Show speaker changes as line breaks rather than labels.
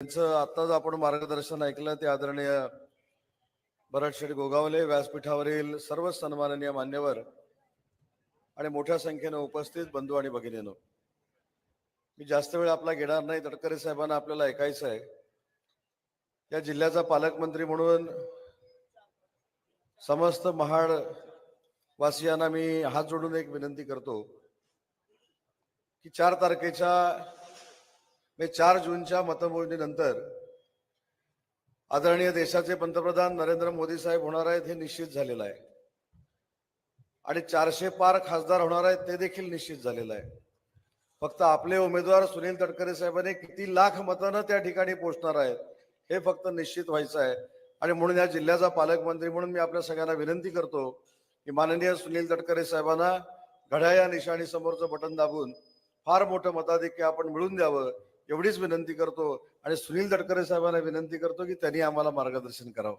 त्यांचं आताच आपण मार्गदर्शन ऐकलं ते आदरणीय भरतशेठ गोगावले व्यासपीठावरील सर्व सन्माननीय मान्यवर आणि मोठ्या संख्येनं उपस्थित बंधू आणि भगिनीनो. मी जास्त वेळ आपला घेणार नाही तटकरे साहेबांना आपल्याला ऐकायचं आहे. या जिल्ह्याचा पालकमंत्री म्हणून समस्त महाड वासियांना मी हात जोडून एक विनंती करतो की चार तारखेच्या म्हणजे चार जूनच्या मतमोजणीनंतर आदरणीय देशाचे पंतप्रधान नरेंद्र मोदी साहेब होणार आहेत हे निश्चित झालेलं आहे. आणि चारशे पार खासदार होणार आहेत ते देखील निश्चित झालेलं आहे. फक्त आपले उमेदवार सुनील तटकरे साहेबांनी किती लाख मतानं त्या ठिकाणी पोहोचणार आहेत हे फक्त निश्चित व्हायचं आहे. आणि म्हणून या जिल्ह्याचा पालकमंत्री म्हणून मी आपल्या सगळ्यांना विनंती करतो की माननीय सुनील तटकरे साहेबांना घड्या या निशाणी समोरचं बटन दाबून फार मोठं मताधिक्य आपण मिळून द्यावं. एवढीच विनंती करतो आणि सुनील तटकरे साहेबांना विनंती करतो की त्यांनी आम्हाला मार्गदर्शन करावं.